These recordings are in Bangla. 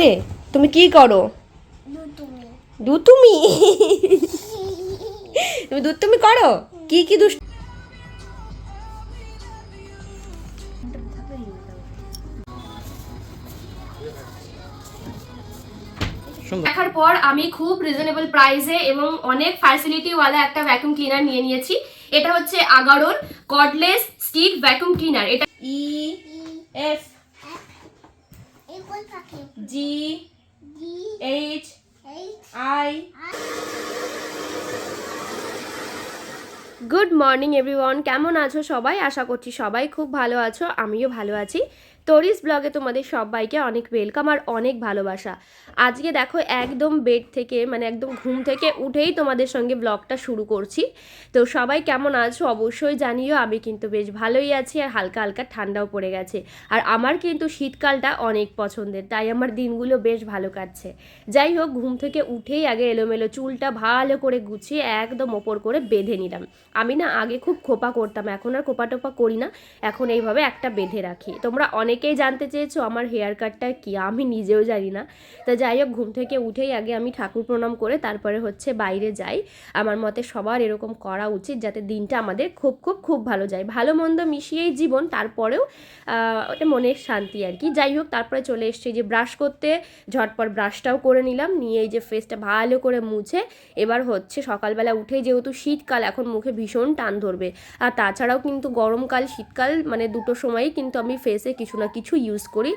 বলে? তুমি কি করো? দুতুমি। তুমি তুমি দুধ তুমি করো? কি কি দুষ্ট? দেখার পর আমি খুব রিজনেবল প্রাইসে এবং অনেক ফ্যাসিলিটিওয়ালা একটা ভ্যাকুম ক্লিনার নিয়ে নিয়েছি। এটা হচ্ছে আগারোর কর্ডলেস স্টিক ভ্যাকুম ক্লিনার এটা ই এফ এগুলো পাখি G H I good morning everyone কেমন আছো সবাই? আশা করছি সবাই খুব ভালো আছো, আমিও ভালো আছি। তরিস ব্লগে তোমাদের সবাইকে অনেক ওয়েলকাম আর অনেক ভালোবাসা। আজকে দেখো একদম বেড থেকে মানে একদম ঘুম থেকে উঠেই তোমাদের সঙ্গে ব্লগটা শুরু করছি। তো সবাই কেমন আছো অবশ্যই জানিও, আমি কিন্তু বেশ ভালোই আছি আর হালকা হালকা ঠান্ডাও পড়ে গেছে। আর আমার কিন্তু শীতকালটা অনেক পছন্দের, তাই আমার দিনগুলো বেশ ভালো কাটছে। যাই হোক, ঘুম থেকে উঠেই আগে এলোমেলো চুলটা ভালো করে গুছিয়ে একদম ওপর করে বেঁধে নিলাম। আমি না আগে খুব খোপা করতাম, এখন আর খোপা টোপা করি না, এখন এইভাবে একটা বেঁধে রাখি। তোমরা অনেকেই জানতে চেয়েছো আমার হেয়ার কাটটা কি? আমি নিজেও জানি না। তো যাই হোক, ঘুম থেকে উঠেই আগে আমি ঠাকুর প্রণাম করে তারপরে হচ্ছে বাইরে যাই। আমার মতে সবার এরকম করা উচিত যাতে দিনটা আমাদের খুব খুব খুব ভালো যায়। ভালো মন্দ মিশিয়েই জীবন, তারপরেও ওটা মনের শান্তি আর কি। যাই হোক, তারপরে চলে এসছি যে ব্রাশ করতে। ঝটপট ব্রাশটাও করে নিলাম। নিয়ে এই যে ফেসটা ভালো করে মুছে এবার হচ্ছে সকালবেলা উঠে যেহেতু শীতকাল, এখন মুখে ভীষণ টান ধরবে। আর তাছাড়াও কিন্তু গরমকাল, শীতকাল মানে দুটো সময়ই কিন্তু আমি ফেসে কিছু না কিছু ইউজ করি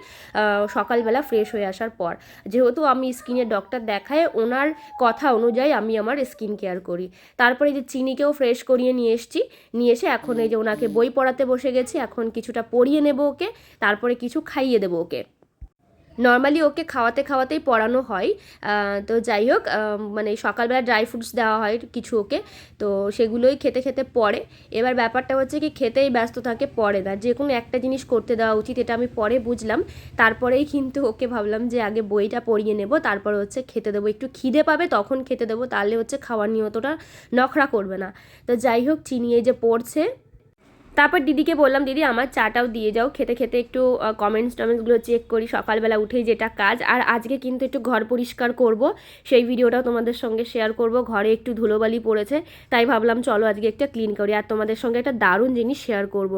সকালবেলা ফ্রেশ হয়ে আসার পর। যেহেতু আমি স্কিনের ডক্টর দেখায়, ওনার কথা অনুযায়ী আমি আমার স্কিন কেয়ার করি। তারপরে যে চিনিকেও ফ্রেশ করিয়ে নিয়ে এসছি। নিয়ে এসে এখন এই যে ওনাকে বই পড়াতে বসে গেছি, এখন কিছুটা পড়িয়ে নেব ওকে, তারপরে কিছু খাইয়ে দেবো ওকে। নর্মালি ওকে খাওয়াতে খাওয়াতেই পড়ানো হয়। তো যাই হোক মানে সকালবেলা ড্রাই ফ্রুটস দেওয়া হয় কিছু ওকে। তো সেগুলোই খেতে খেতে পড়ে। এবার ব্যাপারটা হচ্ছে কি, খেতেই ব্যস্ত থাকে, পড়ে না। যে কোনো একটা জিনিস করতে দেওয়া উচিত, এটা আমি পরে বুঝলাম। তারপরেই কিন্তু ওকে ভাবলাম যে আগে বইটা পড়িয়ে নেব, তারপর হচ্ছে খেতে দেবো। একটু খিদে পাবে, তখন খেতে দেবো, তাহলে হচ্ছে খাওয়ার নিয়ে অতটা নখরা করবে না। তো যাই হোক, চিনি এই যে পড়ছে তারপর দিদিকে বললাম, দিদি, আমার চাটাও দিয়ে যাও। খেতে খেতে একটু কমেন্টস টমেন্টসগুলো চেক করি। সকালবেলা উঠেই যেটা কাজ। আর আজকে কিন্তু একটু ঘর পরিষ্কার করব। সেই ভিডিওটাও তোমাদের সঙ্গে শেয়ার করব। ঘরে একটু ধুলোবালি পড়েছে। তাই ভাবলাম, চলো আজকে একটা ক্লিন করি। আর তোমাদের সঙ্গে একটা দারুণ জিনিস শেয়ার করব।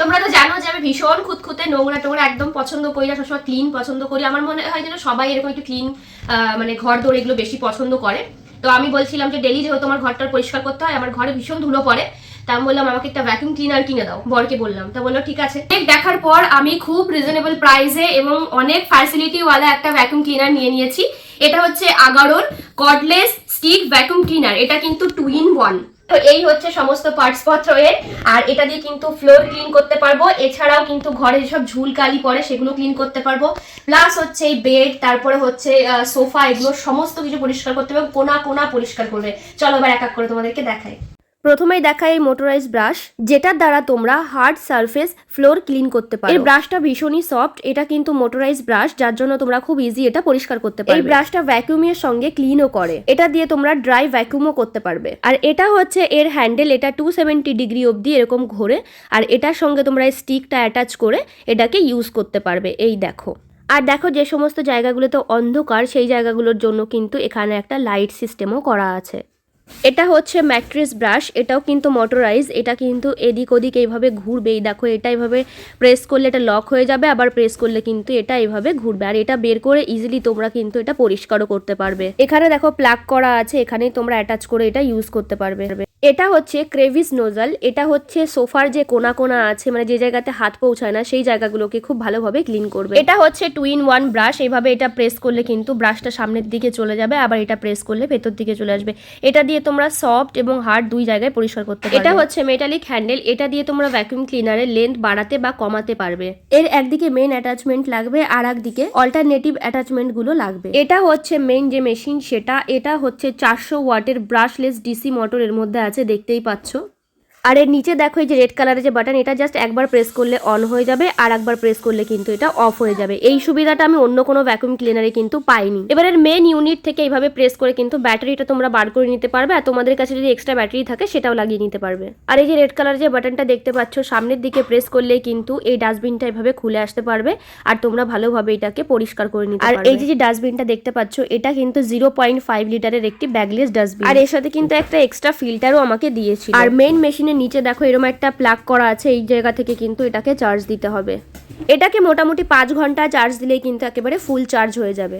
তোমরা তো জানো যে আমি ভীষণ খুঁতখুঁতে নোংরা টোংরা একদম পছন্দ করি না, সবসময় ক্লিন পছন্দ করি। আমার মনে হয় যেন সবাই এরকম একটু ক্লিন মানে ঘর দৌড় এগুলো বেশি পছন্দ করে। তো আমি বলছিলাম যে ডেলি যেহেতু আমার ঘরটা পরিষ্কার করতে হয়, আমার ঘরে ভীষণ ধুলো পড়ে। তা আমি বললাম, আমাকে একটা ভ্যাকুম ক্লিনার কিনে দাও। বরকে বললাম। তা বলল, ঠিক আছে। দেখার পর আমি খুব রিজনেবল প্রাইসে এবং অনেক ফ্যাসিলিটিওয়ালা একটা ভ্যাকুম ক্লিনার নিয়ে নিয়েছি। এটা হচ্ছে আগারোর কর্ডলেস স্টিক ভ্যাকুম ক্লিনার এটা কিন্তু টু ইন ওয়ান তো এই হচ্ছে সমস্ত পার্টস পত্র এর। আর এটা দিয়ে কিন্তু ফ্লোর ক্লিন করতে পারব। এছাড়াও কিন্তু ঘরে যেসব ঝুল কালি পড়ে, সেগুলো ক্লিন করতে পারব। প্লাস হচ্ছে এই বেড তারপরে হচ্ছে সোফা এগুলো সমস্ত কিছু পরিষ্কার করতে পারব কোনা কোনা পরিষ্কার করবে। চলো এবার এক এক করে তোমাদেরকে দেখাই। প্রথমেই দেখা এই মোটরাইজ ব্রাশ যেটার দ্বারা তোমরা হার্ড সারফেস ফ্লোর ক্লিন করতে পারো। এই ব্রাশটা ভীষণই সফট এটা কিন্তু মোটরাইজ ব্রাশ যার জন্য তোমরা খুব ইজি এটা পরিষ্কার করতে পারবে। এই ব্রাশটা ভ্যাকুমের সঙ্গে ক্লিনও করে। এটা দিয়ে তোমরা ড্রাই ভ্যাকুমও করতে পারবে। আর এটা হচ্ছে এর হ্যান্ডেল এটা টু সেভেন্টি ডিগ্রি অবধি এরকম ঘোরে আর এটার সঙ্গে তোমরা এই স্টিকটা অ্যাটাচ করে এটাকে ইউজ করতে পারবে। এই দেখো। আর দেখো যে সমস্ত জায়গাগুলোতে অন্ধকার সেই জায়গাগুলোর জন্য কিন্তু এখানে একটা লাইট সিস্টেমও করা আছে। এটা হচ্ছে ম্যাট্রিস ব্রাশ, এটাও কিন্তু মোটরাইজ এটা কিন্তু এদিক ওদিক এইভাবে ঘুরবে। এই দেখো, এটা এইভাবে প্রেস করলে এটা লক হয়ে যাবে, আবার প্রেস করলে কিন্তু এটা এইভাবে ঘুরবে। আর এটা বের করে ইজিলি তোমরা কিন্তু এটা পরিষ্কারও করতে পারবে। এখানে দেখো প্লাগ করা আছে, এখানেই তোমরা অ্যাটাচ করে এটা ইউজ করতে পারবে। এটা হচ্ছে ক্রেভিস নোজাল এটা হচ্ছে সোফার যে কোনা কোনা আছে মানে যে জায়গাতে হাত পৌঁছায় না সেই জায়গাগুলোকে খুব ভালোভাবে ক্লিন করবে। এটা হচ্ছে টু ইন ওয়ান ব্রাশ এভাবে এটা প্রেস করলে কিন্তু ব্রাশটা সামনের দিকে চলে যাবে আবার এটা প্রেস করলে ভেতর দিকে চলে আসবে। এটা দিয়ে তোমরা সফট এবং হার্ড দুই জায়গায় পরিষ্কার করতে পারবে। এটা হচ্ছে মেটালিক হ্যান্ডেল এটা দিয়ে তোমরা ভ্যাকুয়াম ক্লিনারের লেন্থ বাড়াতে বা কমাতে পারবে। এর একদিকে মেন অ্যাটাচমেন্ট লাগবে আর একদিকে অল্টারনেটিভ অ্যাটাচমেন্টগুলো লাগবে। এটা হচ্ছে মেন যে মেশিন সেটা এটা হচ্ছে চারশো ওয়াটের ব্রাশলেস ডিসি মোটর এর মধ্যে আছে। দেখতেই পাচ্ছ। আর এর নিচে দেখো এই যে রেড কালারের যে বাটন এটা জাস্ট একবার প্রেস করলে অন হয়ে যাবে আর একবার প্রেস করলে কিন্তু এটা অফ হয়ে যাবে। এই সুবিধাটা আমি অন্য কোনো ভ্যাকুয়াম ক্লিনারে কিন্তু পাইনি। এবার এর মেন ইউনিট থেকে এইভাবে প্রেস করে কিন্তু ব্যাটারিটা তোমরা বার করে নিতে পারবে আর তোমাদের কাছে যদি এক্সট্রা ব্যাটারি থাকে সেটাও লাগিয়ে নিতে পারবে। আর এই যে রেড কালার যে বাটনটা দেখতে পাচ্ছ সামনের দিকে প্রেস করলে কিন্তু এই ডাস্টবিনটা এভাবে খুলে আসতে পারবে আর তোমরা ভালোভাবে এটাকে পরিষ্কার করে নিতে আর এই যে যে ডাস্টবিনটা দেখতে পাচ্ছ এটা কিন্তু জিরো পয়েন্ট ফাইভ লিটারের একটি ব্যাগলেস ডাস্টবিন আর এর সাথে কিন্তু একটা এক্সট্রা ফিল্টারও আমাকে দিয়েছিল। আর মেন মেশিনের নিচে দেখো এরকম একটা প্লাগ করা আছে, এই জায়গা থেকে কিন্তু এটাকে চার্জ দিতে হবে। এটাকে মোটামুটি পাঁচ ঘণ্টা চার্জ দিলেই কিন্তু একেবারে ফুল চার্জ হয়ে যাবে।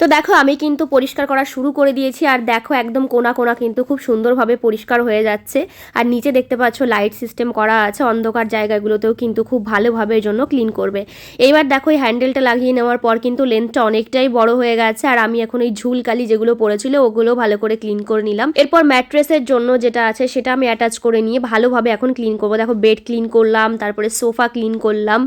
তো দেখো, আমি কিন্তু পরিষ্কার করা শুরু করে দিয়েছি আর দেখো, একদম কোনা কোনা কিন্তু খুব সুন্দরভাবে পরিষ্কার হয়ে যাচ্ছে। আর নিচে দেখতে পাচ্ছ, লাইট সিস্টেম করা আছে, অন্ধকার জায়গাগুলোতেও কিন্তু খুব ভালোভাবে জন্য ক্লিন করবে। এইবার দেখো, এই হ্যান্ডেলটা লাগিয়ে নেওয়ার পর কিন্তু লেন্থটা অনেকটাই বড় হয়ে গেছে আর আমি এখন এই ঝুলকালি যেগুলো পড়েছিল, ওগুলো ভালো করে ক্লিন করে নিলাম। এরপর ম্যাট্রেসের জন্য যেটা আছে, সেটা আমি অ্যাটাচ করে নিয়ে ভালোভাবে এখন ক্লিন করব। দেখো, বেড ক্লিন করলাম, তারপরে সোফা ক্লিন করলাম।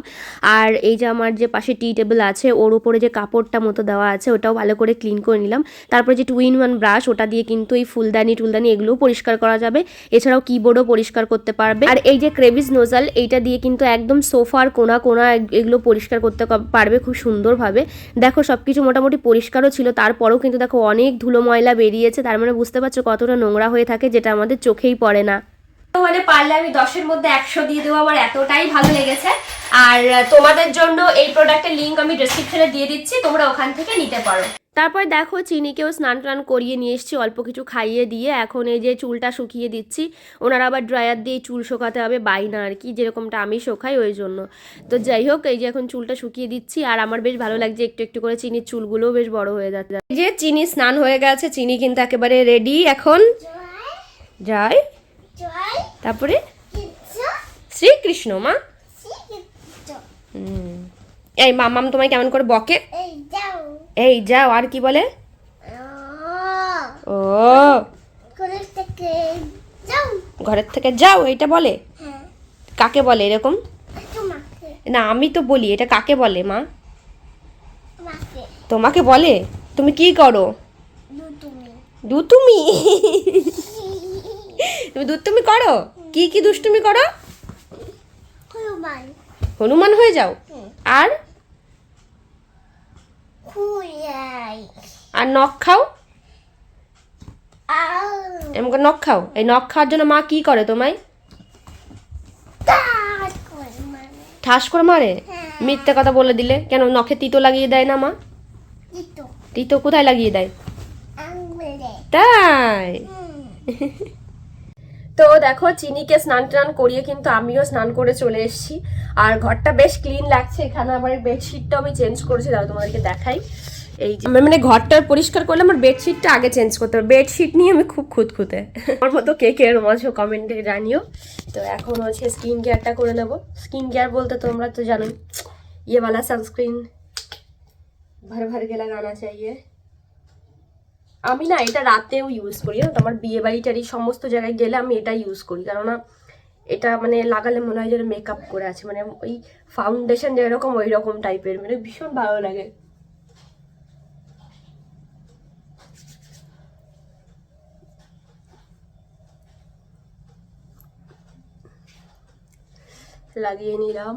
আর এই যে আমার যে পাশে টি টেবিল আছে, ওর উপরে যে কাপড়টা মতো দেওয়া আছে, ওটাও ভালো করে ক্লিন করে নিলাম। তারপরে যে টু ইন ওয়ান ব্রাশ ওটা দিয়ে কিন্তু এই ফুলদানি টুলদানি এগুলোও পরিষ্কার করা যাবে। এছাড়াও কিবোর্ডও পরিষ্কার করতে পারবে। আর এই যে ক্রেভিস নোজাল এইটা দিয়ে কিন্তু একদম সোফার কোনা কোনা এগুলো পরিষ্কার করতে পারবে খুব সুন্দরভাবে। দেখো সব কিছু মোটামুটি পরিষ্কারও ছিল, তারপরেও কিন্তু দেখো অনেক ধুলো ময়লা বেরিয়েছে, তার মানে বুঝতে পারছ কতটা নোংরা হয়ে থাকে, যেটা আমাদের চোখেই পড়ে না। মানে পারলে আমি দশের মধ্যে একশো দিয়ে দেবো আমার এতটাই ভালো লেগেছে। আর তোমাদের জন্য এই প্রোডাক্টের লিঙ্ক আমি ডিসক্রিপশনে দিয়ে দিচ্ছি তোমরা ওখান থেকে নিতে পারো। তারপর দেখো চিনিকেও স্নান টান করিয়ে নিয়ে এসেছি অল্প কিছু খাইয়ে দিয়ে এখন এই যে চুলটা শুকিয়ে দিচ্ছি ওনারা আবার ড্রায়ার দিয়ে চুল শুকাতে হবে বাইনা আর কি যেরকমটা আমি শোকাই ওই জন্য। তো যাই হোক এই যে এখন চুলটা শুকিয়ে দিচ্ছি আর আমার বেশ ভালো লাগছে একটু একটু করে চিনির চুলগুলোও বেশ বড় হয়ে যাচ্ছে। এই যে চিনি স্নান হয়ে গেছে চিনি কিন্তু একেবারে রেডি এখন। জয়। তারপরে শ্রীকৃষ্ণ মা। এই মামাম তোমায় কেমন করে বকে? এই যাও। আর কি বলে? ও। ঘরের থেকে যাও। এটা বলে? হ্যাঁ। কাকে বলে এরকম? না আমি তো বলি এটা কাকে বলে মা? তোমাকে। বলে? তুমি কি করো? দু তুমি? তুমি তুমি করো? কি কি দুষ্টুমি করো? হনুমান। হয়ে যাও। আর? আর নখ খাও। এমন নখ খাও। এই নখ খাওয়ার জন্য মা কি করে তোমায়? ঠাস করে মারে। হ্যাঁ। মিথ্যে কথা বলে দিলে? কেন নখে তিতো লাগিয়ে দেয় না মা? তিতো। কোথায় লাগিয়ে দেয়? তাই। তো দেখো, চিনিকে স্নান টান করিয়ে কিন্তু আমিও স্নান করে চলে এসেছি। আর ঘরটা বেশ ক্লিন লাগছে। এখানে আমার বেডশিটটা আমি চেঞ্জ করেছি দাও তোমাদেরকে দেখাই। এই মানে, মানে ঘরটা পরিষ্কার করলে আমার বেডশিটটা আগে চেঞ্জ করতে হবে। বেডশিট নিয়ে আমি খুব খুঁতখুঁতে। আমার মতো কে কে এরম আছো কমেন্টে জানিও। তো এখন হচ্ছে স্কিন কেয়ারটা করে নেব। স্কিন কেয়ার বলতে তোমরা তো জানো ইয়ে বালা সানস্ক্রিন ভর ভর গেলা গানা চাইয়ে। আমি না এটা রাতেও ইউজ করি না আমার বিয়ে বাড়ি টাড়ি সমস্ত জায়গায় গেলে আমি এটা ইউজ করি। কেননা এটা মানে লাগালে মনে হয় যেন মেকআপ করে আছে। মানে ওই ফাউন্ডেশন যেরকম ওই রকম টাইপের মানে ভীষণ ভালো লাগে। লাগিয়ে নিলাম।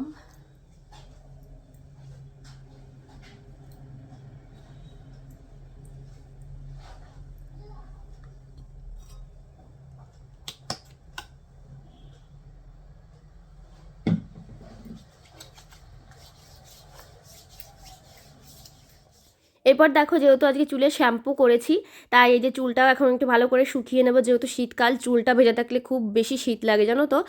এরপর দেখো যেহেতু আজকে চুলে শ্যাম্পু করেছি, তাই এই যে চুলটাও এখন একটু ভালো করে শুকিয়ে নেব। যেহেতু শীতকাল, চুলটা ভেজা থাকলে খুব বেশি শীত লাগে, জানো তো।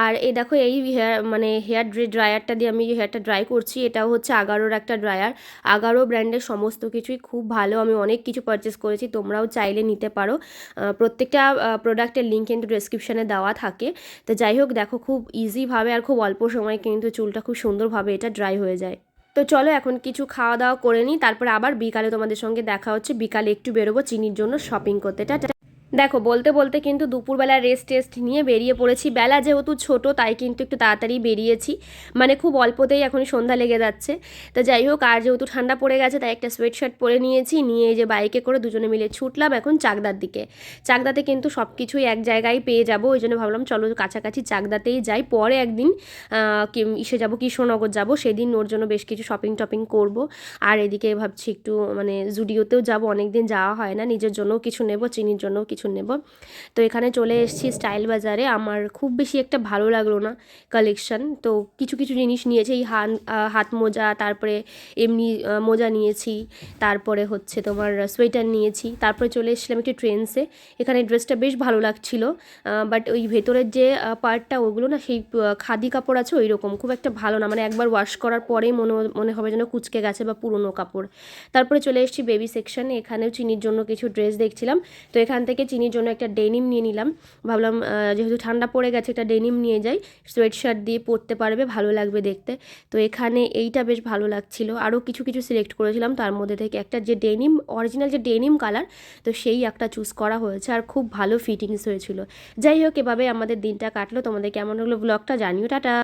আর এই দেখো এই হেয়ার মানে হেয়ার ড্রে ড্রায়ারটা দিয়ে আমি হেয়ারটা ড্রাই করছি। এটাও হচ্ছে আগারোর একটা ড্রায়ার আগারো ব্র্যান্ডের সমস্ত কিছুই খুব ভালো। আমি অনেক কিছু পারচেস করেছি, তোমরাও চাইলে নিতে পারো। প্রত্যেকটা প্রোডাক্টের লিঙ্ক কিন্তু ডেসক্রিপশানে দেওয়া থাকে। তো যাই হোক, দেখো খুব ইজিভাবে আর খুব অল্প সময়ে কিন্তু চুলটা খুব সুন্দরভাবে এটা ড্রাই হয়ে যায়। তো চলো এখন কিছু খাওয়া দাওয়া করে নিই, তারপরে আবার বিকালে তোমাদের সঙ্গে দেখা হচ্ছে। বিকালে একটু বেরোবো, চিনির জন্য শপিং করতে। টাটা দেখো, বলতে বলতে কিন্তু দুপুরবেলা রেস্ট টেস্ট নিয়ে বেরিয়ে পড়েছি। বেলা যেহেতু ছোট, তাই কিন্তু একটু তাড়াতাড়ি বেরিয়েছি। মানে খুব অল্পতেই এখন সন্ধ্যা লেগে যাচ্ছে। তো যাই হোক, আর যেহেতু ঠান্ডা পড়ে গেছে, তাই একটা সোয়েট শার্ট পরে নিয়েছি। নিয়ে যে বাইকে করে দুজনে মিলে ছুটলাম এখন চাকদার দিকে। চাকদাতে কিন্তু সব কিছুই এক জায়গায় পেয়ে যাব, ওই জন্য ভাবলাম চলো কাছাকাছি চাকদাতেই যাই। পরে একদিন ইসে যাব, কৃষ্ণনগর যাব। সেদিন ওর জন্য বেশ কিছু শপিং টপিং করব। আর এদিকে ভাবছি একটু মানে জুডিওতেও যাব। অনেক দিন যাওয়া হয় না। নিজের জন্যও কিছু নেব, চিনির জন্যও কিছু নেব। তো এখানে চলে এসেছি স্টাইল বাজারে। আমার খুব বেশি একটা ভালো লাগল না কালেকশন তো কিছু কিছু জিনিস নিয়েছি। এই হান হাত মোজা, তারপরে এমনি মোজা নিয়েছি। তারপরে হচ্ছে তোমার সোয়েটার নিয়েছি। তারপরে চলে এসেছিলাম একটি ট্রেন্সে এখানে ড্রেসটা বেশ ভালো লাগছিল। বাট ওই ভেতরের যে পার্টটা ওগুলো না, সেই খাদি কাপড় আছে ওই রকম খুব একটা ভালো না। মানে একবার ওয়াশ করার পরেই মনে মনে হবে যেন কুচকে গেছে বা পুরনো কাপড়। তারপরে চলে এসেছি বেবি সেকশনে এখানেও চিনির জন্য কিছু ড্রেস দেখছিলাম। তো এখান থেকে চিনির জন্য একটা ডেনিম নিয়ে নিলাম। ভাবলাম যেহেতু ঠান্ডা পড়ে গেছে, একটা ডেনিম নিয়ে যাই। সোয়েট শার্ট দিয়ে পরতে পারবে, ভালো লাগবে দেখতে। তো এখানে এইটা বেশ ভালো লাগছিল। আরও কিছু কিছু সিলেক্ট করেছিলাম। তার মধ্যে থেকে একটা যে ডেনিম অরিজিনাল যে ডেনিম কালার তো সেই একটা চুজ করা হয়েছে আর খুব ভালো ফিটিংস হয়েছিল। যাই হোক এভাবে আমাদের দিনটা কাটলো। তোমাদের কেমন হলো ব্লগটা জানিও। টাটা!